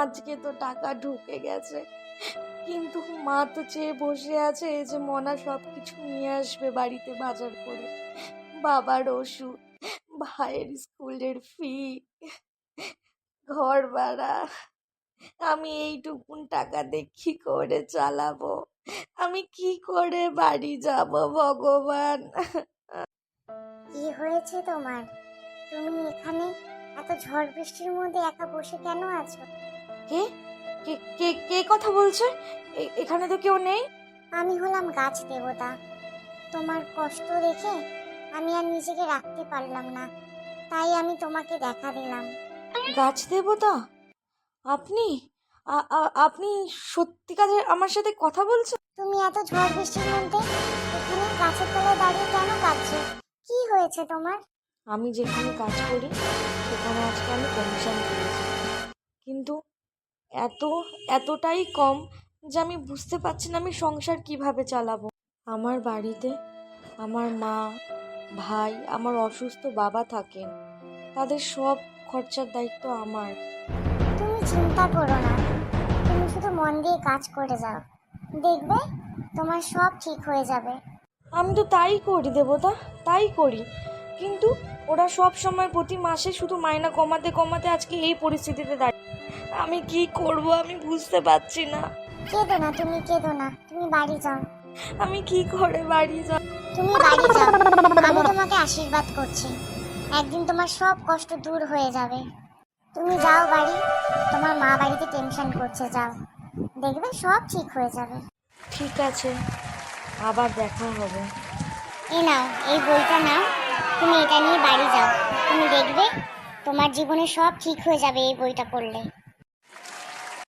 আজকে তো টাকা ঢুকে গেছে। কিন্তু মা তো চেয়ে বসে আছে এই যে মনা সব কিছু নিয়ে আসবে বাড়িতে বাজার করে। বাবার ওষুধ, ভাইয়ের স্কুলের ফি, ঘর ভাড়া। আমি এইটুকুন টাকা কি করে চালাবো? আমি কি করে বাড়ি যাব ভগবান? কি হয়েছে তোমার? তুমি এখানে এত ঝড় বৃষ্টির মধ্যে একা বসে কেন আছো? কে? কে কে কে কথা বলছে? এখানে তো কেউ নেই। আমি হলাম গাছ দেবতা। তোমার কষ্ট দেখে আমি আর নিজেকে রাখতে পারলাম না। তাই আমি তোমাকে দেখা দিলাম। গাছ দেবতা? আপনি? আপনি সত্যিকারের আমার সাথে কথা বলছেন? তুমি এত ঝড় বৃষ্টির মধ্যে এখানে গাছের তলায় দাঁড়িয়ে কেন কাঁদছো? কি হয়েছে তোমার? আমি যেখানে কাজ করি সেখানে আজকে আমি কমিশন কিন্তু এত এতটাই কম যে আমি বুঝতে পারছি না আমি সংসার কীভাবে চালাবো। আমার বাড়িতে আমার মা ভাই আমার অসুস্থ বাবা থাকেন। তাদের সব খরচার দায়িত্ব আমার। তুমি চিন্তা করো না। তুমি শুধু মন দিয়ে কাজ করে যাও। দেখবে তোমার সব ঠিক হয়ে যাবে। আমি তো তাই করি দেবতা তাই করি। কিন্তু ওরা সব সময় প্রতি মাসে শুধু মাইনা কমাতে কমাতে আজকে এই পরিস্থিতিতে দাঁড়িয়ে আমি কি করব আমি বুঝতে পারছি না। কেঁদো না তুমি কেঁদো না তুমি বাড়ি যাও। আমি কি করে বাড়ি যাব তুমি বাড়ি যাও আমি তোমাকে আশীর্বাদ করছি। একদিন তোমার সব কষ্ট দূর হয়ে যাবে। তুমি যাও বাড়ি তোমার মা বাড়িতে টেনশন করছে যাও। দেখবে সব ঠিক হয়ে যাবে। ঠিক আছে আবার দেখা হবে। এ নাও এই বইটা নাও তুমি এটা নিয়ে বাড়ি যাও। তুমি দেখবে তোমার জীবনে সব ঠিক হয়ে যাবে এই বইটা পড়লে।